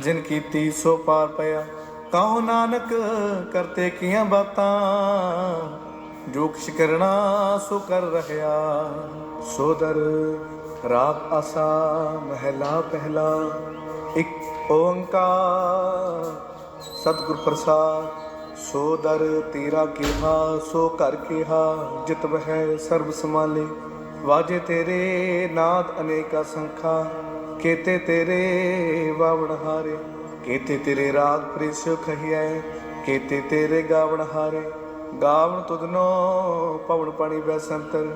ਜਿਨ ਕੀਤੀ ਸੋ ਪਾਰ ਪਿਆ। ਕਹੋ ਨਾਨਕ ਕਰਤੇ ਕੀਆਂ ਬਾਤਾਂ? ਜੋ ਕਿਛ ਕਰਨਾ ਸੋ ਕਰ ਰਹਿਆ ਸੋਦਰ ਰਾਗ ਆਸਾ, ਮਹਿਲਾ ਪਹਿਲਾ। ਇੱਕ ਓੰਕਾਰ, ਸਤਿਗੁਰ ਪ੍ਰਸਾਦ। ਸੋ ਤੇਰਾ ਕਿਹਾ ਸੋ ਕਰ ਕਿਹਾ। ਜਿਤ ਵਹਿ ਸਰਬ ਸਮਾਲੇ ਵਾਜੇ ਤੇਰੇ ਨਾਦ ਅਨੇਕਾ ਸੰਖਾ। ਕੇਤੇ ਤੇਰੇ ਬਾਵਣ ਹਾਰੇ, ਕੇਤੇ ਤੇਰੇ ਰਾਗ ਪ੍ਰਿਸ ਖਹੀਐ, ਕੇਤੇ ਤੇਰੇ ਗਾਵਣ ਹਾਰੇ। ਗਾਵਣ ਤੁਧਨੋ ਪਵਨ ਪਾਣੀ ਬੈਸੰਤਰ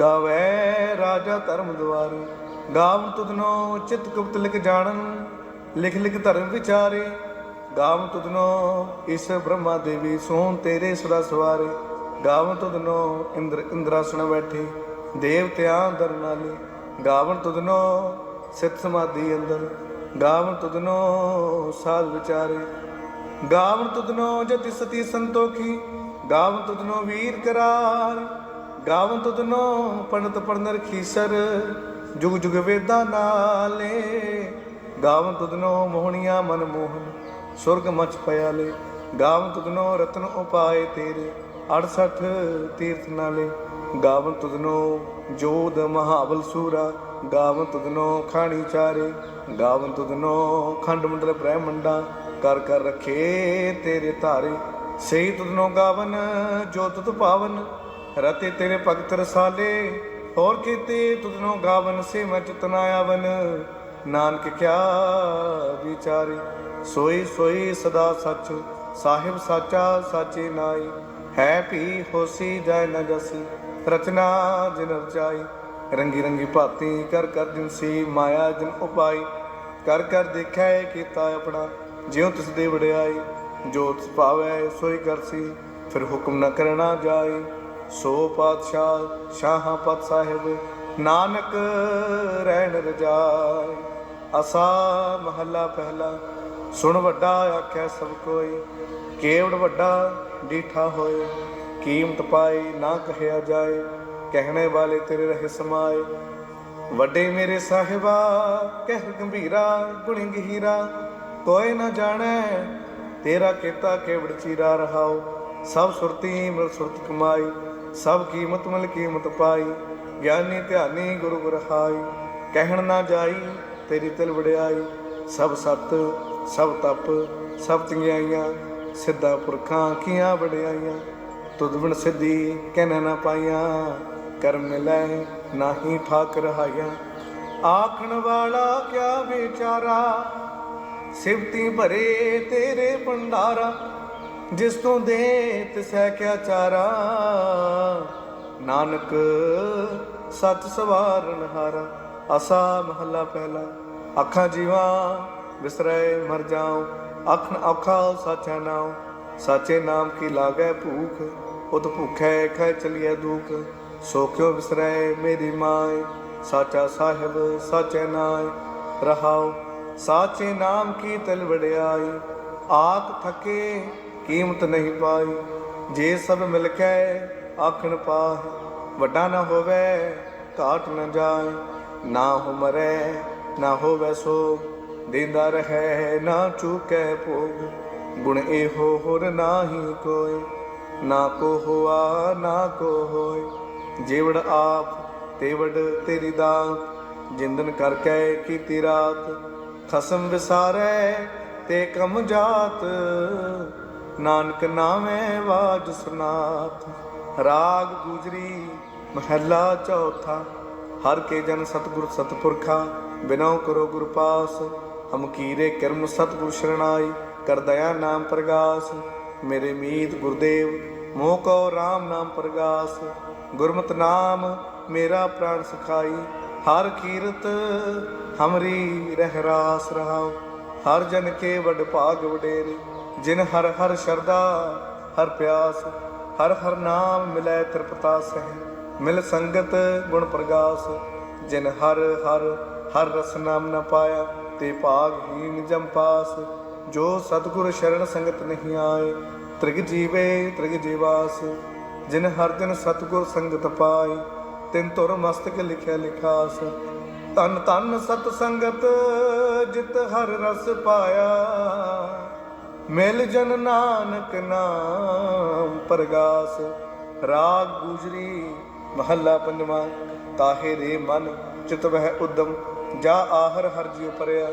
ਗਾਵੇ ਰਾਜਾ ਧਰਮ ਦੁਆਰ। ਗਾਵਣ ਤੁਧਨੋ ਚਿਤ ਗੁਪਤ ਲਿਖ ਜਾਣਨ, ਲਿਖ ਲਿਖ ਧਰਮ ਵਿਚਾਰੇ। ਗਾਵ ਤੁਧਨੋ ਇਸ ਬ੍ਰਹਮਾ ਦੇਵੀ ਸੋਨ ਤੇਰੇ ਸਦਾ ਸਵਾਰੇ। ਗਾਵਣ ਤੁਧਨੋ ਇੰਦਰ ਇੰਦਰਾਸਣ ਬੈਠੇ, ਦੇਵਤਿਆਂ ਦਰ ਨਾਲੇ ਗਾਵਨ ਤੁਧਨੋ ਸਿਤ ਸਮਾਧੀ ਅੰਦਰ। ਗਾਵਨ ਤੁਧਨੋ ਸਾਧ ਵਿਚਾਰੇ। ਗਾਵਨ ਤੁਧਨੋ ਜਤੀ ਸਤੀ ਸੰਤੋਖੀ। ਗਾਵਨ ਤੁਧਨੋ ਵੀਰ ਕਰਾਰ। ਗਾਵਨ ਤੁਧਨੋ ਪੰਡਤ ਪੜਨਰ ਖੀਸਰ। ਜੁਗ ਜੁਗ ਵੇਦਾਂ ਨਾਲੇ। ਗਾਵਨ ਤੁਧਨੋ ਮੋਹਣੀਆਂ ਮਨ ਮੋਹਨ ਸੁਰਗ ਮਚ ਪਿਆਲੇ। ਗਾਵਨ ਤੁਧਨੋ ਰਤਨ ਉਪਾਏ ਤੇਰੇ। 68 ਤੀਰਥ ਨਾਲੇ। ਗਾਵਨ ਤੁਧਨੋ ਜੋਦ ਮਹਾਬਲ ਸੂਰਾ। ਗਾਵਨ ਤੁਧਨੋ ਖਾਣੀ ਚਾਰੇ, ਗਾਵਨ ਤੁਧਨੋ ਖੰਡ ਮੰਡਲ ਬ੍ਰਹਮੰਡਾ ਕਰ ਕਰ ਰਖੇ ਤੇਰੇ ਧਾਰੇ। ਸਹੀ ਤੁਧਨੋ ਗਾਵਨ, ਜੋ ਤੁਧ ਪਾਵਨ, ਰਤੇ ਤੇਰੇ ਭਗਤ ਰਸਾਲੇ। ਹੋਰ ਕੀਤੇ ਤੁਧਨੋ ਗਾਵਨ ਸੇ ਮੈਂ ਚਿਤਨਾ ਆਵਨ। ਨਾਨਕ ਕਿਆ ਵਿਚਾਰੇ, ਸੋਈ ਸੋਈ ਸਦਾ ਸੱਚ, ਸਾਹਿਬ ਸਾਚਾ ਸਾਚੇ ਨਾਈ ਹੈ ਭੀ ਹੋਸੀ ਜਾਇ ਨ ਜਸੀ, ਰਚਨਾ ਜਿਨ ਰਚਾਈ ਰੰਗੀ ਰੰਗੀ ਭਾਤੀ ਕਰ ਕਰ ਦਿਨਸੀ ਮਾਇਆ ਜਨ ਉਪਾਈ। ਕਰ ਕਰ ਦੇਖਿਆ ਏ ਕੀਤਾ ਆਪਣਾ, ਜਿਉ ਤਿਸ ਦੇ ਵਡਿਆਈ। ਜੋ ਤਿਸ ਭਾਵੈ ਸੋਈ ਕਰਸੀ ਫਿਰ ਹੁਕਮ ਨਾ ਕਰਨਾ ਜਾਏ ਸੋ ਪਾਤਸ਼ਾਹ ਸ਼ਾਹਾਂ ਪਤ ਸਾਹਿਬ, ਨਾਨਕ ਰਹਿਣ ਰਜਾਈ। ਅਸਾ ਮਹੱਲਾ ਪਹਿਲਾ, ਸੁਣ ਵੱਡਾ ਆਖਿਆ ਸਭ ਕੋਈ। ਕੇਵੜ ਵੱਡਾ ਡੀਠਾ ਹੋਏ, ਕੀਮਤ ਪਾਈ ਨਾ ਕਹਿਆ ਜਾਏ। ਕਹਿਣੇ ਵਾਲੇ ਤੇਰੇ ਰਹੇ ਸਮਾਏ ਵੱਡੇ ਮੇਰੇ ਸਾਹਿਬਾ, ਕਹਿ ਗੰਭੀਰਾ, ਗੁਣੀ ਗਹੀਰਾ, ਕੋਈ ਨਾ ਜਾਣੈ, ਤੇਰਾ ਕੀਤਾ ਕੇਵੜ ਚੀਰਾ ਰਹਾਓ ਸਭ ਸੁਰਤੀ ਮਿਲ ਸੁਰਤ ਕਮਾਈ, ਸਭ ਕੀਮਤ ਮਿਲ ਕੀਮਤ ਪਾਈ। ਗਿਆਨੀ ਧਿਆਨੀ ਗੁਰੂ ਗੁਰਹਾਈ ਕਹਿਣ ਨਾ ਜਾਈ, ਤੇਰੀ ਤਿਲ ਵੜਿਆਈ ਸਭ ਸਤ, ਸਭ ਤਪ, ਸਭ ਚੰਗਿਆਈਆਂ ਸਿੱਧਾ ਪੁਰਖਾਂ ਕੀਆਂ ਵਡਿਆਈਆਂ। ਤੁਧ ਬਿਨ ਸਿੱਧੀ ਕਹਿਣਾ ਨਾ ਪਾਈਆਂ। ਕਰਮ ਮਿਲੈ ਨਾਹੀ ਠਾਕ ਰਹਾਈਆਂ ਆਖਣ ਵਾਲਾ ਕਿਆ ਵਿਚਾਰਾ? ਸਿਵਤੀ ਭਰੇ ਤੇਰੇ ਭੰਡਾਰਾ, ਜਿਸ ਤੋਂ ਦੇ ਤਿਸੈ ਕਿਆ ਚਾਰਾ? ਨਾਨਕ, ਸਤ ਸਵਾਰਨ ਹਾਰਾ ਅਸਾ ਮਹੱਲਾ ਪਹਿਲਾ। ਅੱਖਾਂ ਜੀਵਾਂ ਵਿਸਰੈ ਮਰ ਜਾਉ ਅੱਖਣ ਔਖਾ ਸਾਚਾ ਨਾਉ। ਸਾਚੇ ਨਾਮ ਕੀ ਲਾਗੈ ਭੂਖ, ਉਤ ਭੁਖੈ ਖੈ ਚਲੀਐ ਦੁਖ। ਸੋ ਕਿਉ ਵਿਸਰੈ ਮੇਰੀ ਮਾਏ, ਸਾਚਾ ਸਾਹਿਬ ਸਾਚੇ ਨਾਏ। ਰਹਾਉ, ਸਾਚੇ ਨਾਮ ਕੀ ਤਲ ਵੜਿਆਈ ਆਖ ਥਕੇ, ਕੀਮਤ ਨਹੀਂ ਪਾਈ। ਜੇ ਸਭ ਮਿਲ ਕੇ ਆਖਣ ਪਾਹ, ਵੱਡਾ ਨਾ ਹੋਵੇ, ਘਾਟ ਨਾ ਜਾਏ। ਨਾ ਹੋ ਮਰੇ ਨਾ ਹੋਵੇ ਸੋ ਦਿੰਦਾ ਰਹੇ, ਨਾ ਚੁਕੇ ਭੋਗ। ਗੁਣ ਇਹੋ ਹੋਰ ਨਾਹੀ ਕੋਈ, ਨਾ ਕੋ ਹੋਆ, ਨਾ ਕੋ ਹੋਏ। ਜੇਵੜ ਆਪ, ਤੇਵੜ ਤੇਰੀ ਦਾਤ ਜਿੰਦਨ ਕਰਕੇ ਕੀਤੀ ਰਾਤ, ਖਸਮ ਵਿਸਾਰੈ ਤੇ ਕਮ ਜਾਤ, ਨਾਨਕ ਨਾਮੇ ਵਾਜ ਸੁਨਾਤ ਰਾਗ ਗੁਜਰੀ, ਮਹੱਲਾ ਚੌਥਾ, ਹਰ ਕੇ ਜਨ ਸਤਿਗੁਰ ਸਤਪੁਰਖਾ, ਬਿਨਉ ਕਰੋ ਗੁਰ ਪਾਸ, ਹਮ ਕੀਰੇ ਕਰਮ ਸਤਿਗੁਰ ਸ਼ਰਣਾਈ, ਕਰ ਦਇਆ ਨਾਮ ਪ੍ਰਗਾਸ। ਮੇਰੇ ਮੀਤ ਗੁਰਦੇਵ, ਮੋਹ ਕੋ RAM ਨਾਮ ਪ੍ਰਗਾਸ। ਗੁਰਮਤਿ ਨਾਮ ਮੇਰਾ ਪ੍ਰਾਣ ਸਖਾਈ, ਹਰ ਕੀਰਤ ਹਮਰੀ ਰਹਿ ਰਾਸ ਰਹਾਉ। ਹਰ ਜਨ ਕੇ ਵਡ ਭਾਗ ਵਡੇਰੇ, ਜਿਨ ਹਰ ਹਰ ਸ਼ਰਦਾ ਹਰ ਪਿਆਸ, ਹਰ ਹਰ ਨਾਮ ਮਿਲੈ ਤ੍ਰਿਪਤਾ ਸਹਿ ਮਿਲ ਸੰਗਤ ਗੁਣ ਪ੍ਰਗਾਸ, ਜਿਨ ਹਰ ਹਰ ਹਰ ਰਸ ਨਾਮ ਨ ਪਾਇਆ, ਤੇ ਭਾਗਹੀਨ ਜਮਪਾਸ ਜੋ ਸਤਿਗੁਰ ਸ਼ਰਨ ਸੰਗਤ ਨਹੀਂ ਆਏ, ਤ੍ਰਿਗ ਜੀਵੇ ਤ੍ਰਿਗ ਜੀਵਾਸ। ਜਿਨ ਹਰ ਜਨ ਸਤਿਗੁਰ ਸੰਗਤ ਪਾਈ, ਤਿਨ ਤੁਰ ਮਸਤਕ ਲਿਖਿਆ ਲਿਖਾਸ। ਤਨ ਤਨ ਸਤ ਸੰਗਤ, ਜਿਤ ਹਰ ਰਸ ਪਾਇਆ। ਮਿਲ ਜਨ ਨਾਨਕ ਨਾਮ ਪਰਗਾਸ। ਰਾਗ ਗੁਜਰੀ, ਮਹੱਲਾ ਪੰਜਵਾਂ, ਤਾਹੇ ਰੇ ਮਨ, ਚਿਤ ਵਹਿ ਉਦਮ। ਜਾ ਆਹਰ ਹਰ ਜਿਉ ਪਰਿਆ,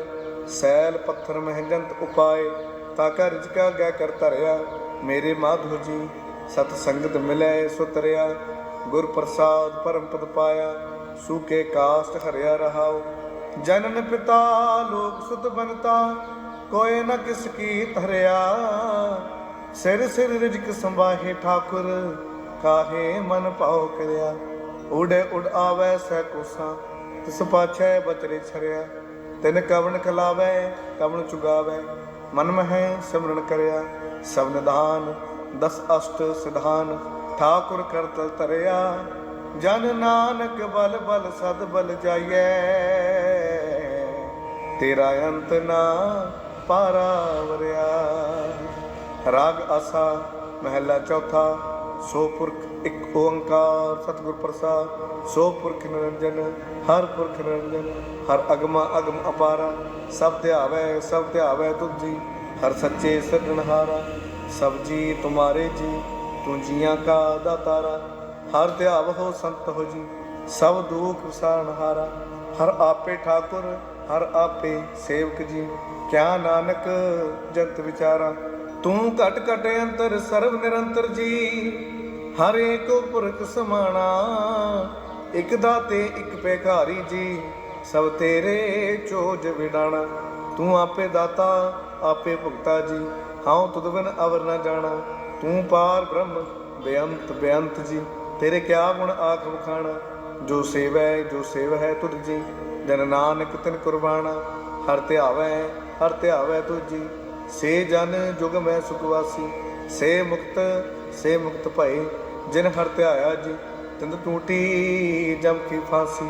ਸੈਲ ਪੱਥਰ ਮਹਿਜੰਤ ਉਪਾਏ। ਤਾ ਕਾ ਰਿਜਕਾ ਗੈ ਕਰ ਧਰਿਆ, ਮੇਰੇ ਮਾਧੋ ਜੀ। ਸਤ ਸੰਗਤ ਮਿਲੈ ਸੁਤਰਿਆ ਗੁਰ ਪ੍ਰਸਾਦ ਪਰਮ ਪਦ ਪਾਇਆ ਸੂਕੇ ਕਾਸਟ ਹਰਿਆ ਰਹਾਉ। ਜਨਨ ਪਿਤਾ ਲੋਕ ਸੁਤ ਬਨਤਾ ਕੋਏ ਨ ਕਿਸ ਕੀ ਧਰਿਆ ਸਿਰ ਸਿਰ ਰਿਜਕ ਸੰਭਾਹੇ ਠਾਕੁਰ, ਕਾਹੇ ਮਨ ਭਾਉ ਕਰਿਆ। ਉੜੇ ਉਡ ਆਵੈ ਸਹਿ ਕੋਸਾ, ਤਿਸ ਪਾਛੈ ਬਚਰੇ ਛਰਿਆ। ਤਿਨ ਕਵਣ ਖਲਾਵੈ, ਕਵਣ ਚੁਗਾਵੈ, ਮਨ ਮਹਿ ਸਿਮਰਨ ਕਰਿਆ। ਸਭ ਨਿਧਾਨ ਦਸ ਅਸ਼ਟ ਸਿਧਾਨ ਠਾਕੁਰ ਕਰਤਲ ਤਰਿਆ ਜਨ ਨਾਨਕ ਬਲ ਬਲ ਸਦ ਬਲ ਜਾਈਐ। ਤੇਰਾ ਅੰਤ ਨਾ ਪਾਰਾਵਰਿਆ। ਰਾਗ ਆਸਾ, ਮਹਿਲਾ ਚੌਥਾ, ਸੋ ਪੁਰਖ ਇੱਕ ਓੰਕਾਰ। ਸਤਿਗੁਰ ਪ੍ਰਸਾਦ, ਸੋ ਪੁਰਖ ਨਿਰੰਜਨ, ਹਰ ਪੁਰਖ ਨਿਰੰਜਨ, ਹਰ ਅਗਮਾ ਅਗਮ ਅਪਾਰਾ। ਸਭ ਧਿਆਵੈ ਸਭ ਧਿਆਵੈ ਤੁਜੀ ਹਰ ਸੱਚੇ ਸਿਰਜਣਹਾਰਾ। ਸਭ ਜੀ ਤੁਮਾਰੇ ਜੀ, ਤੂੰ ਜੀਆਂ ਕਾ ਦਾਤਾਰਾ, ਹਰ ਧਿਆਵ ਹੋ ਸੰਤ ਹੋ ਜੀ, ਸਭ ਦੁਖ ਵਿਸਾਰਣਹਾਰਾ ਹਰ। ਆਪੇ ਠਾਕੁਰ, ਹਰ ਆਪੇ ਸੇਵਕ ਜੀ, ਕਿਆ ਨਾਨਕ ਜੰਤ ਵਿਚਾਰਾ। ਤੂੰ ਘਟ ਘਟ ਅੰਤਰ ਸਰਵ ਨਿਰੰਤਰ ਜੀ, ਹਰ ਏਕੋ ਪੁਰਖ ਸਮਾਣਾ। ਇਕ ਦਾਤੇ, ਇਕ ਭੇਖਾਰੀ ਜੀ, ਸਭ ਤੇਰੇ ਚੋਜ ਵਿਡਾਣਾ। ਤੂੰ ਆਪੇ ਦਾਤਾ, ਆਪੇ ਭੁਗਤਾ ਜੀ ਹਉ ਤੁਧ ਬਿਨ ਅਵਰ ਨਾ ਜਾਣਾ, ਤੂੰ ਪਾਰ ਬ੍ਰਹਮ, ਬੇਅੰਤ ਬੇਅੰਤ ਜੀ, ਤੇਰੇ ਕਿਆ ਗੁਣ ਆਖ ਬਖਾਣਾ ਜੋ ਸੇਵੈ, ਜੋ ਸੇਵ ਹੈ ਤੁਧ ਜੀ, ਜਨ ਨਾਨਕ ਤਿਨ ਕੁਰਬਾਨਾ ਹਰ ਧਿਆਵੈ ਹਰ ਧਿਆਵੈ ਤੁਜੀ ਸੇ ਜਨ ਜੁਗ ਮੈਂ ਸੁਖਵਾਸੀ, ਸੇ ਮੁਕਤ ਸੇ ਮੁਕਤ ਭਏ, ਜਿਨ ਹਰ ਧਿਆਇਆ ਜੀ ਤਿੰਦ ਟੂਟੀ ਜਮ ਕੀ ਫਾਸੀ।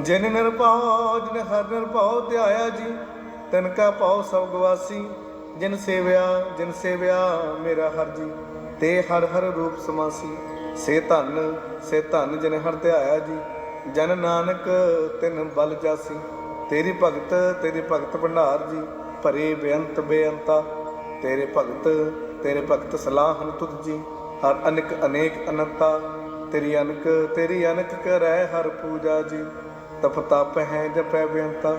ਜਿਨ ਨਿਰਭਉ, ਜਿਨ ਹਰ ਨਿਰਭਉ ਧਿਆਇਆ ਜੀ, ਤਿਨ ਕਾ ਭਉ ਸਭ ਗਵਾਸੀ। ਜਿਨ ਸੇਵਿਆ ਜਿਨ ਸੇਵਿਆ ਮੇਰਾ ਹਰ ਜੀ, ਤੇ ਹਰ ਹਰ ਰੂਪ ਸਮਾਸੀ। ਸੇ ਧਨ ਸੇ ਧਨ ਜਿਨ ਹਰ ਧਿਆਇਆ ਜੀ, ਜਨ ਨਾਨਕ ਤਿਨ ਬਲ ਜਾਸੀ। ਤੇਰੀ ਭਗਤ ਤੇਰੀ ਭਗਤ ਭੰਡਾਰ ਜੀ, ਭਰੇ ਬੇਅੰਤ ਬੇਅੰਤਾ। ਤੇਰੇ ਭਗਤ ਤੇਰੇ ਭਗਤ ਸਲਾਹਨ ਤੁਧ ਜੀ, ਹਰ ਅਨਕ ਅਨੇਕ ਅਨੰਤਾ। ਤੇਰੀ ਅਨਕ ਤੇਰੀ ਅਨਕ ਕਰੈ ਹਰ ਪੂਜਾ ਜੀ, ਤਪ ਤਪ ਹੈ ਜਪੈ ਬੇਅੰਤਾ।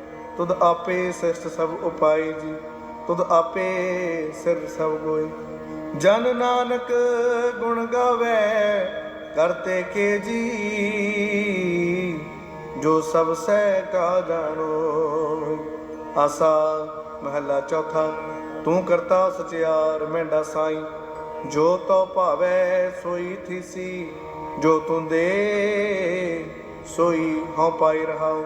ਤੁਧ ਆਪੇ ਸ੍ਰਿਸ਼ਟ ਸਭ ਉਪਾਈ ਜੀ, ਤੁਧ ਆਪੇ ਸਿਰ ਸਭ ਗੋਈ ਜਨ ਨਾਨਕ ਗੁਣ ਗਾਵੇ ਕਰਤੇ ਕੇ ਜੀ, ਜੋ ਸਭ ਸਹਿ ਕਾ ਜਾਣੋ। ਆਸਾ ਮਹੱਲਾ ਚੌਥਾ, ਤੂੰ ਕਰਤਾ ਸਚਿਆਰ ਮੈਂਡਾ ਸਾਈ, ਜੋ ਤੋ ਭਾਵੈ ਸੋਈ ਥੀਸੀ, ਜੋ ਤੂੰ ਦੇ ਸੋਈ ਹਉ ਪਾਈ ਰਹਾਉ।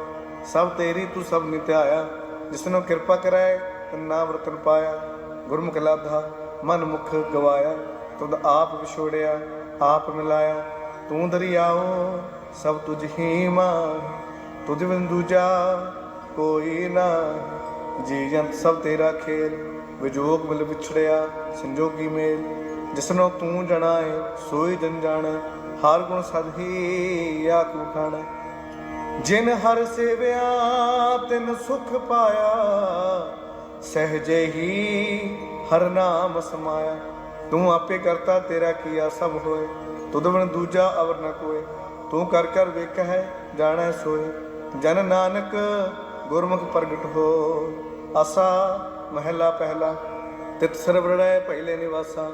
ਸਭ ਤੇਰੀ ਤੂੰ ਸਭ ਨਿਤਿਆਇਆ ਜਿਸਨੂੰ ਕਿਰਪਾ ਕਰੈ ਤਨ ਨਾਮ ਪਾਇਆ। ਗੁਰਮੁਖ ਲਾਧਾ, ਮਨ ਮੁਖ ਗਵਾਇਆ ਤੁਧ ਆਪ ਵਿਛੋੜਿਆ, ਆਪ ਮਿਲਾਇਆ। ਤੂੰ ਦਰਿਆਓ, ਸਭ ਤੁਝ ਹੀ ਮਾਨ ਤੁਝ ਬਿਨ ਦੂਜਾ ਕੋਈ ਨਾ ਜੀ ਜੰਤ ਸਭ ਤੇਰਾ ਖੇਲ, ਵਿਜੋਗ ਮਿਲ ਵਿਛੜਿਆ, ਸੰਜੋਗੀ ਮੇਲ। ਜਿਸਨੋ ਤੂੰ ਜਣਾ ਏ ਸੋਈ ਜਨ ਜਾਣ, ਹਰ ਗੁਣ ਸਦ ਹੀ ਆਖ ਵਖਾਣੈ ਜਿਨ ਹਰ ਸੇਵਿਆ, ਤਿਨ ਸੁਖ ਪਾਇਆ, ਸਹਜੇ ਹੀ ਹਰ ਨਾਮ ਸਮਾਇਆ। ਤੂੰ ਆਪੇ ਕਰਤਾ, ਤੇਰਾ ਕੀਆ ਸਭ ਹੋਏ। ਤੁਧ ਬਿਨ ਦੂਜਾ ਅਵਰ ਨ ਕੋਏ। ਤੂੰ ਕਰ ਕਰ ਵੇਖ ਹੈ ਜਾਣੈ ਸੋਏ। ਜਨ ਨਾਨਕ ਗੁਰਮੁਖ ਪ੍ਰਗਟ ਹੋ, ਆਸਾ ਮਹਿਲਾ ਪਹਿਲਾ। ਤਿਤ ਸਰਵੜੈ ਪਹਿਲੇ ਨਿਵਾਸਾ,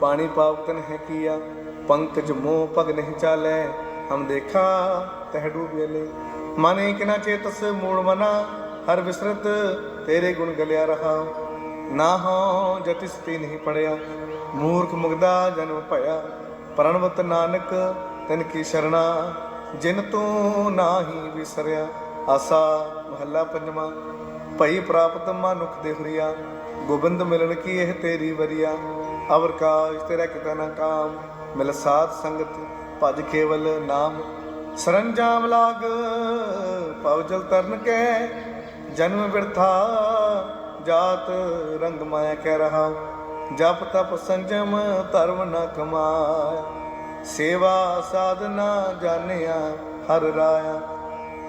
ਪਾਣੀ ਪਾਪ ਤਨ ਹੈ ਕੀਆ। ਪੰਕਜ ਮੋਹ ਭਗ ਨਹੀਂ ਚਾਲੈ। ਹਮ ਦੇਖਾ ਤਹ ਡੂਬੇਲੇ ਮਨ ਕਿਨਾ ਚੇਤਸ ਮੂੜ ਮਨਾ, ਹਰ ਵਿਸਰਤ ਤੇਰੇ ਗੁਣ ਗਲਿਆ ਰਹਾ। ਨਾ ਹੋ ਜਤਿ ਸਤੀ ਨਹੀਂ ਪੜਿਆ, ਮੂਰਖ ਮੁਗਦਾ ਜਨਮ ਭਇਆ। ਪ੍ਰਣਵਤ ਨਾਨਕ ਤਿਨ ਕੀ ਸ਼ਰਣਾ, ਜਿਨ ਤੂੰ ਨਾਹੀ ਵਿਸਰਿਆ। ਆਸਾ ਮਹੱਲਾ ਪੰਜਵਾਂ, ਭਈ ਪ੍ਰਾਪਤ ਮਨੁਖ ਦੇ ਹੁਰੀਆ। ਗੋਬਿੰਦ ਮਿਲਣ ਕੀ ਇਹ ਤੇਰੀ ਵਰੀਆ। ਅਵਰ ਕਾਜ ਤੇਰਾ ਕਿਤਾ ਨਾ ਕਾਮ, ਮਿਲ ਸਾਧ ਸੰਗਤ ਭਜ ਕੇਵਲ ਨਾਮ, ਸਰੰਜਾਮ ਲਾਗ। ਪਵ ਜਲ ਤਰਨ ਕੈ, ਜਨਮ ਬਿਰਥਾ, ਜਾਤ ਰੰਗ ਮਾਇਆ ਕਹਿ ਰਹਾ। ਜਪ ਤਪ ਸੰਜਮ, ਧਰਮ ਨ ਕਮਾਇਆ। ਸੇਵਾ ਸਾਧਨਾ ਜਾਣਿਆ ਹਰ ਰਾਇਆ।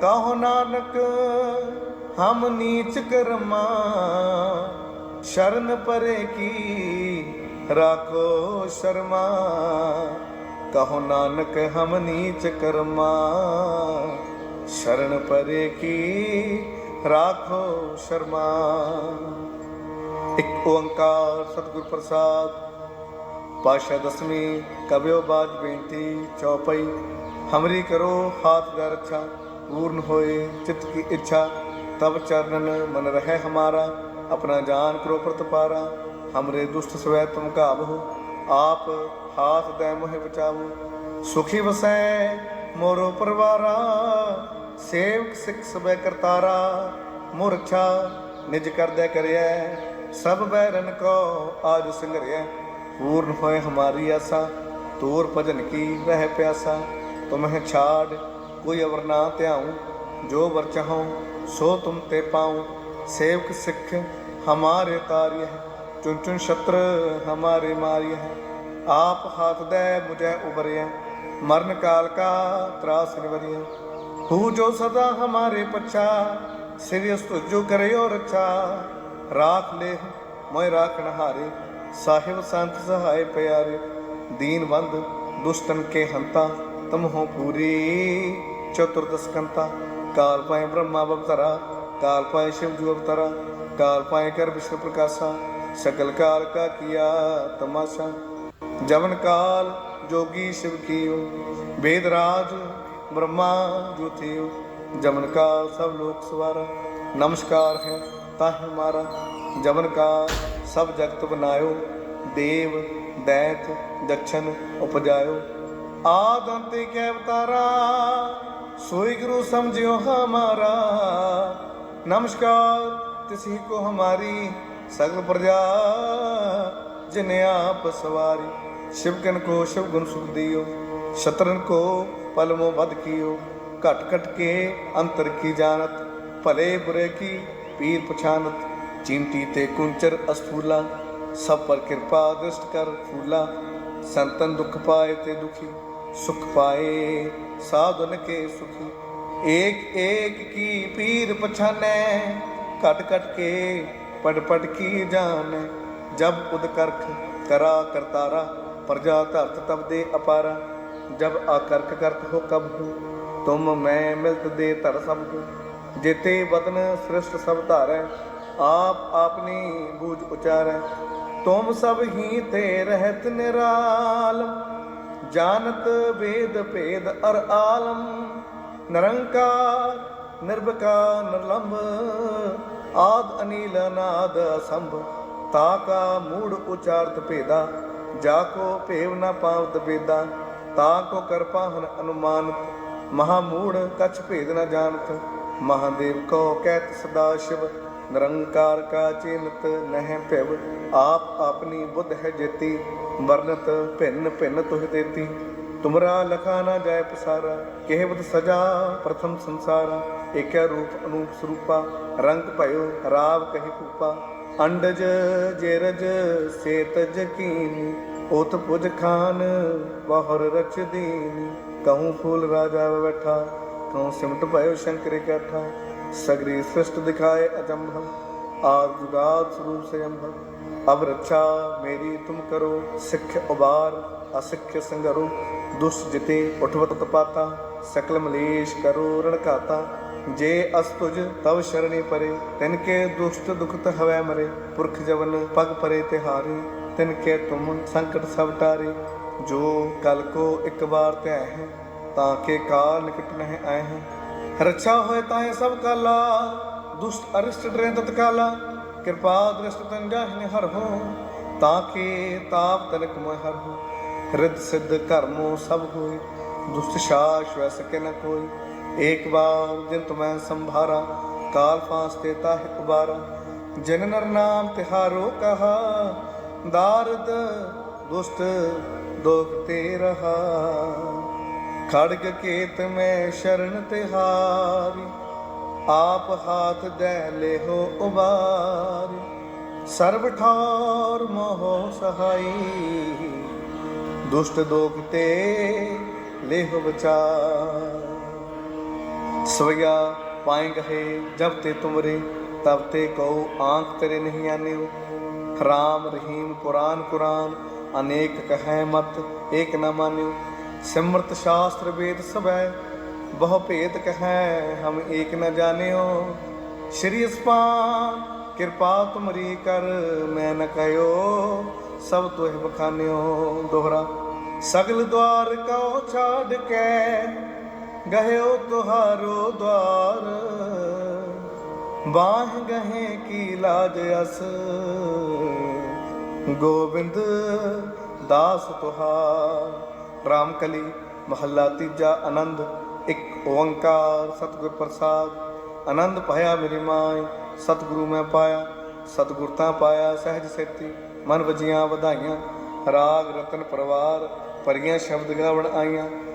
ਕਹੋ ਨਾਨਕ ਹਮ ਨੀਚ ਕਰਮਾ। ਸ਼ਰਨ ਪਰੇ ਕੀ, ਰਾਖੋ ਸ਼ਰਮਾ। ਕਹੋ ਨਾਨਕ, ਹਮ ਨੀਚ ਕਰਮਾ। ਸ਼ਰਨ ਪਰੇ ਕੀ ਰਾਖੋ ਸ਼ਰਮਾ। ਇੱਕ ਓੰਕਾਰ ਸਤਿਗੁਰ ਪ੍ਰਸਾਦ। ਪਾਸ਼ਾ ਦਸਵੀਂ ਕਬਿਓ ਬਾਜ ਬੇਨਤੀ, ਚੌਪਈ, ਹਮਰੀ ਕਰੋ ਹਾਥ ਦਾ ਰੱਛਾ, ਪੂਰਨ ਹੋਏ ਚਿਤ ਕੀ ਇੱਛਾ। ਤਬ ਚਰਨਨ ਮਨ ਰਹਿ ਹਮਾਰਾ, ਆਪਣਾ ਜਾਨ ਕਰੋ ਪ੍ਰਤਪਾਰਾ। ਹਮਰੇ ਦੁਸ਼ਟ ਸਵੈ ਤੁਮ ਕਾਬਹੁ ਆਪ ਹਾਥ ਦੈ ਮੋਹਿ ਬਚਾਵੋ ਸੁਖੀ ਵਸੈ ਮੋਰੋ ਪਰਵਾਰਾ, ਸੇਵਕ ਸਿੱਖ ਸਬੈ ਕਰਤਾਰਾ। ਮੁਰਛਾ ਨਿਜ ਕਰਦੈ ਕਰਿਐ, ਸਭ ਬੈਰਨ ਕੋ ਆਜ ਸੰਗਰਿਐ। ਪੂਰਨ ਹੋਏ ਹਮਾਰੀ ਆਸਾ, ਤੂਰ ਭਜਨ ਕੀ ਵਹਿ ਪਿਆਸਾ। ਤੁਮਹਿ ਛਾੜ ਕੋਈ ਅਵਰ ਨਾ ਧਿਆਉ, ਜੋ ਵਰ ਚਾਹਉ, ਸੋ ਤੁਮ ਤੇ ਪਾਉ। ਸੇਵਕ ਸਿੱਖ ਹਮਾਰੇ ਤਾਰਿਯ ਹੈ ਚੁਨ ਚੁਨ ਛਤਰ ਹਮਾਰੇ ਮਾਰਿਯ ਹੈ ਆਪ ਹਾਥ ਮੁਝੈ ਉਬਰਿਆ, ਮਰਨ ਕਾਲ ਕਾ ਤਰਾਸ ਨਿਵਰਿਆ। ਹੂ ਜੋ ਸਦਾ ਹਮਾਰੇ ਪਛਾ, ਸਿਰਿ ਜੋ ਕਰਿਓ ਰਛਾ। ਰਾਖ ਲੈ ਮੋਇ ਰਾਖਣ ਹਾਰੇ ਸਾਹਿਬ ਸੰਤ ਸਹਾਇ ਪਿਆਰੇ। ਦੀਨ ਬੰਦ, ਦੁਸ਼ਟਨ ਕੇ ਹੰਤਾ ਤਮ ਹੋ ਪੂਰੀ ਚਤੁਰਦਸ ਕਾਲ ਪਾਏ ਬ੍ਰਹਮਾ ਬਵਤਰਾ ਕਾਲ ਪਾਏ ਸ਼ਿਵ ਜੂ ਅਵਤਰਾ। ਕਾਲ ਪਾਏ ਕਰ ਵਿਸ਼ਨੂੰ ਪ੍ਰਕਾਸ਼ਾ ਸਕਲ ਕਾਲ ਕਾ ਕੀਆ ਤਮਾਸ਼ਾ। ਜਵਨ ਕਾਲ ਜੋਗੀ ਸ਼ਿਵ ਕੀਓ, ਵੇਦ ਰਾਜ ਬ੍ਰਹਮਾ ਜੋਤਿਓ। ਜਵਨ ਕਾਲ ਸਭ ਲੋਕ ਸਵਾਰਾ, ਨਮਸਕਾਰ ਹੈ ਤਾਹ ਮਾਰਾ। ਜਵਨ ਕਾਲ ਸਭ ਜਗਤ ਬਨਾਇਓ, ਦੇਵ, ਦੈਤ ਦਛਨ ਉਪਜਾਇਓ। ਆਦ ਅੰਤੇ ਕੈ ਅਵਤਾਰਾ, ਸੋਈ ਗੁਰੂ ਸਮਝਿਓ ਹਮਾਰਾ। ਨਮਸਕਾਰ ਤਿਸਹੀ ਕੋ ਹਮਾਰੀ ਸਗ ਪ੍ਰਜਾ। ਸੱਜਣ ਆਪ ਸਵਾਰੀ ਸ਼ਿਵਕਨ ਕੋ ਸ਼ਿਵ ਗੁਣ ਸੁਖ ਦਿਓ, ਸ਼ਤਰਨ ਕੋ ਪਲਮੋ ਵਧ ਕੀਓ, ਘਟ ਘਟ ਕੇ ਅੰਤਰ ਕੀ ਜਾਣਤ, ਭਲੇ ਬੁਰੇ ਕੀ ਪੀਰ ਪਛਾਨਤ ਚਿੰਤੀ ਤੇ ਕੁੰਚਰ ਅਸਤੂਲਾ ਸਭ ਪਰ ਕਿਰਪਾ ਦ੍ਰਿਸ਼ਟ ਕਰ ਫੂਲਾ, ਸੰਤਨ ਦੁਖ ਪਾਏ ਤੇ ਦੁਖੀ, ਸੁਖ ਪਾਏ ਸਾਧਨ ਕੇ ਸੁਖੀ। ਏਕ ਏਕ ਕੀ ਪੀਰ ਪਛਾਨੈ ਕਟ ਕਟ ਕੇ ਪਟ ਪੜ ਕੀ ਜਾਣੈ ਜਬ ਉਦਕਰਖ ਕਰਾ ਕਰਤਾਰਾ, ਪ੍ਰਜਾ ਧਰਤ ਤਬ ਦੇ ਅਪਾਰ। ਜਬ ਆਕਰਖ ਕਰਤ ਹੋ ਕਬ ਹੂ, ਤੁਮ ਮੈਂ ਮਿਲਤ ਦੇ ਧਰ ਸਭ ਕੋ ਜੇਤੇ ਵਦਨ ਸ੍ਰਿਸ਼ਟ ਸਭ ਧਾਰੈ, ਆਪ ਆਪਨੀ ਬੂਝ ਉਚਾਰੈ। ਤੁਮ ਸਭ ਹੀ ਤੇ ਰਹਿਤ ਨਿਰਾਲ ਜਾਣਤ ਵੇਦ ਭੇਦ ਅਰ ਆਲਮ। ਨਿਰੰਕਾਰ ਨਿਰਭਕਾਰ ਨਿਰਲੰਭ ਆਦ ਅਨੀਲ ਨਾਦ ਸੰਭ ਤਾ ਕਾ ਮੂੜ ਉਚਾਰਤ ਭੇਦਾ, ਜਾ ਕੋ ਭੇਵ ਨਾ ਪਾਵਤ ਬੇਦਾ, ਤਾ ਕੋ ਕਰਪਾ ਹਨ ਅਨੁਮਾਨਤ, ਮਹਾ ਮੂੜ ਕਛ ਭੇਦ ਨਾ ਜਾਣਤ, ਮਹਾਦੇਵ ਕੋ ਕਹਿਤ ਸਦਾ ਸ਼ਿਵ, ਨਿਰੰਕਾਰ ਕਾ ਚਿੰਤ ਨਹਿ ਭਿਵ, ਆਪ ਆਪਣੀ ਬੁੱਧ ਹੈ ਜੇਤੀ, ਵਰਨਤ ਭਿੰਨ ਭਿੰਨ ਤੁਹ ਦੇਤੀ। ਤੁਮਰਾ ਲਖਾ ਨਾ ਜਾਏ ਪਸਾਰਾ ਕਹਿਵਤ ਸਜਾ ਪ੍ਰਥਮ ਸੰਸਾਰਾ, ਏਕੈ ਰੂਪ ਅਨੂਪ ਸਰੂਪਾ, ਰੰਗ ਭਇਓ ਰਾਵ ਕਹਿ ਭੂਪਾ ਅੰਡਜ ਜੇਰਜ ਸੇਤਜ ਕੀਨੀ ਉਤ ਪੁਜ ਖਾਨ ਬਾਹਰ ਰਚ ਦੀਨੀ। ਕਹੂੰ ਫੂਲ ਰਾਜਾ ਬੈਠਾ ਕਹੂੰ ਸਿਮਟ ਭਇਓ ਸ਼ੰਕਰ ਇਕੱਠਾ ਸਗਰੀ ਸ੍ਰਿਸ਼ਟ ਦਿਖਾਏ ਅਜੰਭ ਆਦ ਜੁਗਾਦ ਸਰੂਪ ਸੇ ਅਬ ਰੱਛਾ ਮੇਰੀ ਤੁਮ ਕਰੋ, ਸਿੱਖ ਉਬਾਰ, ਅਸਿੱਖ ਸੰਗਰੋ। ਦੁਸ਼ ਜਿਤੇ ਉਠਵਤ ਤਪਾਤਾ, ਸਕਲ ਮਲੇਸ਼ ਕਰੋ ਰਣਕਾਤਾ। ਜੇ ਅਸ ਤੁਜ ਤਵ ਸ਼ਰਣੀ ਪਰੇ, ਤਿਨ ਕੇ ਦੁਸ਼ਟ ਦੁਖਤ ਹਵੈ ਮਰੇ, ਪੁਰਖ ਜਵਨ ਪਗ ਪਰੇ ਤੇ ਹਾਰੇ ਤਿਨ ਕੇ ਤੁਮ ਸੰਕਟ ਸਭ ਟਾਰੇ। ਜੋ ਕਲ ਕੋ ਇੱਕ ਵਾਰ ਧਿਆ ਹੈ, ਤਾਂ ਕੇ ਕਾਲ ਨਿਕਟ ਨਹਿ ਆਏ ਹੈ। ਰੱਛਾ ਹੋਏ ਤਾਹੇ ਸਭ ਕਾਲਾ, ਦੁਸ਼ਟ ਅਰਿਸ਼ਟ ਡਰੇ ਤਤਕਾਲਾ ਕਿਰਪਾ ਦ੍ਰਿਸ਼ਟ ਤਨ ਜਾਹਿ ਹਰ ਹੋ, ਤਾਂ ਕੇ ਤਾਪ ਤਨਕ ਮੋਹਿ ਹਰ ਹੋ। ਹਿਰਦ ਸਿੱਧ ਕਰਮੋ ਸਭ ਹੋਏ, ਦੁਸ਼ਟ ਸ਼ਾਸ ਵੈ ਸਕੇ ਨ ਕੋਈ ਏਕ ਬਾਰ ਜਿਨ ਤੁਮੈ ਸੰਭਾਰਾ, ਕਾਲ ਫਾਸ ਤੇ ਤਾਹਿ ਉਬਾਰਾ ਜਿਨ ਨਰ ਨਾਮ ਤਿਹਾਰੋ ਕਹਾ, ਦਾਰਦ ਦੁਸ਼ਟ ਦੁਖ ਤੇ ਰਹਾ। ਖੜਗ ਕੇਤ ਮੈਂ ਸ਼ਰਨ ਤਿਹਾਰੀ ਆਪ ਹਾਥ ਦੇ ਲਿਹੋ ਉਬਾਰੀ। ਸਰਬ ਠਾਰ ਮੋਹ ਸਹਾਈ, ਦੁਸ਼ਟ ਦੋਖ ਤੇ ਲਿਹੋ ਬਚਾਰ ਸਵਿਆ ਪਾਏ ਗਏ ਜਬ ਤੇ ਤੁਮਰੇ, ਤਬ ਤੇ ਕਉ ਆਂਖ ਤੇਰੇ ਨਹੀਂ ਆਨਿਓ। ਰਾਮ ਰਹੀਮ ਕੁਰਾਨ ਕੁਰਾਨ, ਅਨੇਕ ਕਹੈ ਮਤ, ਏਕ ਨ ਮਾਨਿਓ। ਸਿਮਰਤ ਸ਼ਾਸਤਰ ਵੇਦ ਸਭੈ, ਬਹੁ ਭੇਦ ਕਹੈ, ਹਮ ਏਕ ਨ ਜਾਣਿਓ। ਸ਼੍ਰੀ ਅਸਪਾਨ ਕਿਰਪਾ ਤੁਮਰੀ ਕਰ, ਮੈਂ ਨ ਕਹਿਓ, ਸਭ ਤੋਹਿ ਬਖਾਨਿਓ। ਦੋਹਰਾ, ਸਗਲ ਦਵਾਰ ਕਉ ਛਾੜ ਕੇ ਗਹਿਓ ਤੁਹਾਰੋ ਦਵਾਰ। ਬਾਹ ਗਹੇ ਕੀ ਲਾਜ ਅਸ। ਗੋਬਿੰਦ ਦਾਸ ਤੁਹਾਰ। ਰਾਮ ਕਲੀ ਮਹੱਲਾ ਤੀਜਾ ਆਨੰਦ, ਇੱਕ ਓੰਕਾਰ। ਸਤਿਗੁਰ ਪ੍ਰਸਾਦ, ਆਨੰਦ ਪਾਇਆ ਮੇਰੀ ਮਾਂ, ਸਤਿਗੁਰੂ ਮੈਂ ਪਾਇਆ, ਸਤਿਗੁਰ ਤਾਂ ਪਾਇਆ ਸਹਿਜ ਸੇਤੀ। ਮਨ ਵਜੀਆਂ ਵਧਾਈਆਂ, ਰਾਗ ਰਤਨ ਪਰਵਾਰ, ਪਰੀਆਂ ਸ਼ਬਦ ਗਾਵਣ ਆਈਆਂ।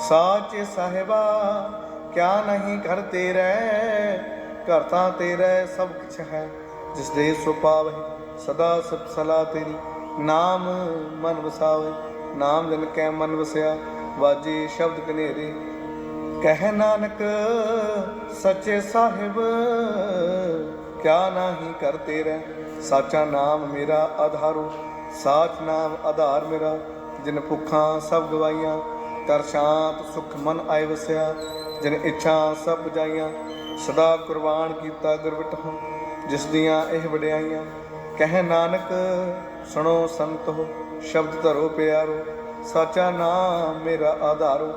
ਸਾਚ ਸਾਹਿਬਾ, ਕਿਆ ਨਹੀਂ ਘਰ ਤੇਰੇ? ਘਰ ਤਾਂ ਤੇਰੇ ਸਭ ਕੁਛ ਹੈ, ਜਿਸ ਦੇ ਸੋ ਪਾਵੇ ਸਦਾ ਸਤ ਸਲਾ ਤੇਰੀ। ਨਾਮ ਮਨ ਵਸਾਵੇ, ਨਾਮ ਜਨ ਕੈ ਮਨ ਵਸਿਆ, ਵਾਜੇ ਸ਼ਬਦ ਕਨੇਰੇ ਕਹਿ ਨਾਨਕ, ਸੱਚੇ ਸਾਹਿਬ, ਕਿਆ ਨਾਹੀ ਕਰਤੇ ਰਹਿ ਸਾਚਾ ਨਾਮ ਮੇਰਾ ਆਧਾਰੋ, ਸਾਚ ਨਾਮ ਆਧਾਰ ਮੇਰਾ, ਜਿਨ ਭੁੱਖਾਂ ਸਭ ਗਵਾਈਆਂ। ਕਰ ਸ਼ਾਂਤ ਸੁਖ ਮਨ ਆਏ ਵਸਿਆ, ਜਿਨ ਇੱਛਾ ਸਭ ਬੁਝਾਈਆਂ, ਸਦਾ ਕੁਰਬਾਨ ਕੀਤਾ ਗੁਰਵਟ ਹੋ ਜਿਸ ਦੀਆਂ ਇਹ ਵਡਿਆਈਆਂ, ਕਹਿ ਨਾਨਕ, ਸੁਣੋ ਸੰਤ ਹੋ, ਸ਼ਬਦ ਧਰੋ ਪਿਆਰੋ, ਸਾਚਾ ਨਾਮ ਮੇਰਾ ਆਧਾਰੋ।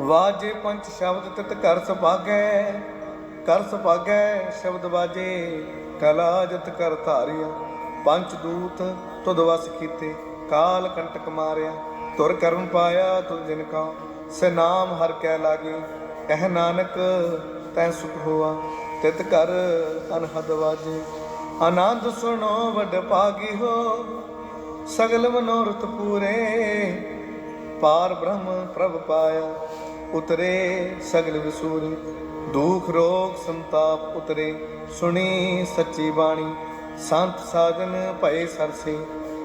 ਵਾਜੇ ਪੰਜ ਸ਼ਬਦ ਤਿਤ ਕਰ ਸੁਭਾਗੈ ਕਰ ਸੁਭਾਗੈ ਸ਼ਬਦ ਵਾਜੇ, ਕਲਾ ਜਤ ਕਰ ਧਾਰਿਆ ਪੰਜ ਦੂਤ ਤੁਧ ਵਸ ਕੀਤੇ, ਕਾਲ ਕੰਟਕ ਮਾਰਿਆ। ਤੁਰ ਕਰਮ ਪਾਇਆ ਤੁਧ ਜਿਨ ਕਾ। ਸੇ ਨਾਮ ਹਰ ਕੈ ਲਾਗੇ, ਕਹਿ ਨਾਨਕ ਤੈ ਸੁਖ ਹੋਆ। ਤਿਤ ਕਰ ਅਨਹਦ ਵਾਜੇ, ਆਨੰਦ ਸੁਣੋ ਵਡ ਭਾਗੀ ਹੋ ਸਗਲ ਮਨੋਰਥ ਪੂਰੇ, ਪਾਰ ਬ੍ਰਹਮ ਪ੍ਰਭ ਪਾਇਆ। ਉਤਰੇ ਸਗਲ ਵਿਸੂਰੇ, ਦੁਖ ਰੋਗ ਸੰਤਾਪ ਉਤਰੇ। ਸੁਣੀ ਸੱਚੀ ਬਾਣੀ, ਸੰਤ ਸਾਜਨ ਭਏ ਸਰਸੇ।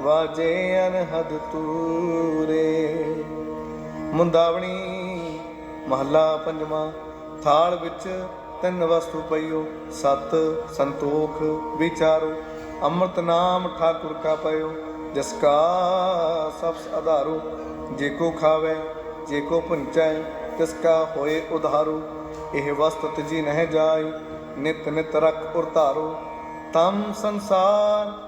ਵਾਜੇ ਅਨਹਦ ਤੂਰੇ। ਮੁੰਦਾਵਣੀ ਮਹੱਲਾ ਪੰਜਵਾਂ, ਥਾਲ ਵਿੱਚ ਤਿੰਨ ਵਸਤੂ ਪਈਓ, ਸਤ ਸੰਤੋਖ ਵਿਚਾਰੋ, ਅੰਮ੍ਰਿਤ ਨਾਮ ਠਾਕੁਰ ਕਾ ਪਇਓ, ਜਿਸ ਕਾ ਸਭ ਆਧਾਰੋ ਜੇ ਕੋ ਖਾਵੇ, ਜੇ ਕੋ ਪੁੰਚੈ ਤਿਸ ਕਾ ਹੋਏ ਉਧਾਰੋ। ਇਹ ਵਸਤ ਤਜੀ ਨਹਿ ਜਾਈ ਨਿਤ ਨਿਤ ਰਖ ਉਰ ਤਮ ਸੰਸਾਰ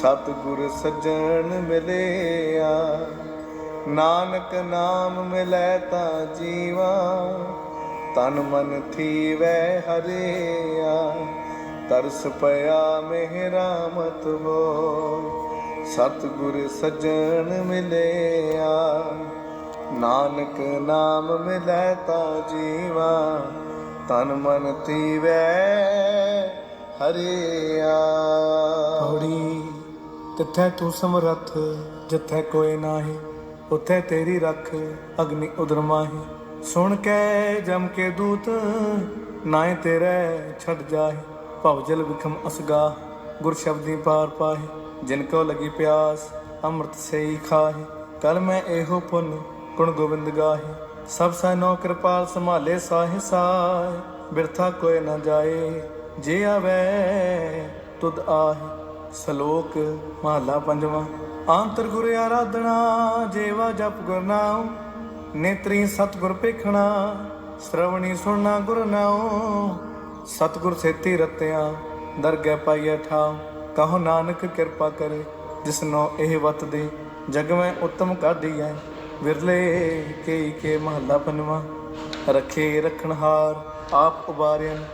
ਸਤਿਗੁਰ ਸੱਜਣ ਮਿਲਿਆ, ਨਾਨਕ ਨਾਮ ਮਿਲੈ ਤਾਂ ਜੀਵਾ, ਤਨ ਮਨ ਥੀਵੈ ਹਰਿਆ, ਤਰਸ ਪਿਆ ਮਹਿਰਾਮਤ ਹੋਈ ਸਤਿਗੁਰ ਸੱਜਣ ਮਿਲਿਆ, ਨਾਨਕ ਨਾਮ ਮਿਲੈ ਤਾਂ ਜੀਵਾ, ਤਨ ਮਨ ਤੀਵੈ ਹਰਿਆ। ਪੌੜੀ ਤਿੱਥੈ ਤੂੰ ਸਮਰੱਥ, ਜਿੱਥੈ ਕੋਈ ਨਾਹੀ, ਉਥੇ ਤੇਰੀ ਰੱਖ ਅਗਨੀ ਉਦਰ ਸੁਣ ਕੇ ਜਮ ਕੇ ਦੂਤ ਨਾਏ ਤੇਰੇ ਛੱਡ ਜਾਏ ਭਵ ਜਲ ਵਿਖਮ ਅਸਗਾ ਗੁਰ ਸ਼ਬਦੀ ਪਾਰ ਪਾਹੇ। ਜਿਨ ਕੋ ਲਗੀ ਪਿਆਸ, ਅੰਮ੍ਰਿਤ ਸੇਈ ਖਾਹੀ। ਕਲ ਮੈਂ ਇਹੋ ਪੁੰਨ, ਗੁਣ ਗੋਬਿੰਦ ਗਾਹੇ। ਸਭ ਸੈਨੋ ਕਿਰਪਾਲ ਸੰਭਾਲੇ ਸਾਹਿ ਸਾਹਿ। ਬਿਰਥਾ ਕੋਇ ਨਾ ਜਾਏ, ਜੇ ਆਵੇ, ਤੁਧ ਆਹੇ। ਸ਼ਲੋਕ, ਮਹਲਾ ਪੰਜਵਾਂ। ਆਂਤਰ ਗੁਰ ਆਰਾਧਨਾ, ਜੇਵਾ ਜਪ ਗੁਰ ਨੇਤਰੀ ਸਤਗੁਰ ਪੇਖਣਾ ਸ਼ਰਵਣੀ ਸੁਣਨਾ ਗੁਰ ਨਾਮ ਸਤਗੁਰ ਸੇਤੀ ਰਤਿਆ, ਦਰਗਹਿ ਪਾਈਐ ਠਾਉ। ਕਹੋ ਨਾਨਕ ਕਿਰਪਾ ਕਰੇ, ਜਿਸਨੋ ਇਹ ਵਤ ਦੇ ਜਗ ਮੈਂ ਉਤਮ ਐ ਵਿਰਲੇ ਕਈ ਕੇ ਮਹੱਲਾ ਪੰਜਵਾਂ। ਰਖੇ ਰਖਣਹਾਰ ਆਪ ਉਬਾਰਿਆਨ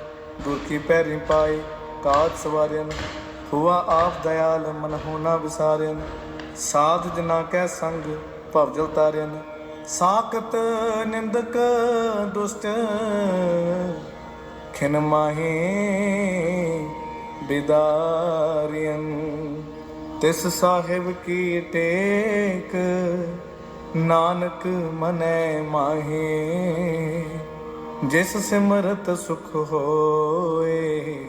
ਗੁਰ ਕੀ ਪੈਰੀ ਪਾਏ ਕਾਜ ਸਵਾਰਿਆਨ ਹੁਆ ਆਪ ਦਇਆਲ ਮਨ ਹੋਣਾ ਵਿਸਾਰਿਆਨ ਸਾਧ ਜਨਾ ਕੈ ਸੰਗ ਭਵਜਲ ਤਾਰਿਆਨ ਸਾਖਤ ਨਿੰਦਕ ਦੁਸ਼ਟ ਖਿਨ ਮਾਹੇ ਬਿਦਾਰਿਯਨ ਤਿਸ ਸਾਹਿਬ ਕੀ ਟੇਕ ਨਾਨਕ ਮਨੈ ਮਾਹੇ ਜਿਸ ਸਿਮਰਤ ਸੁਖ ਹੋਏ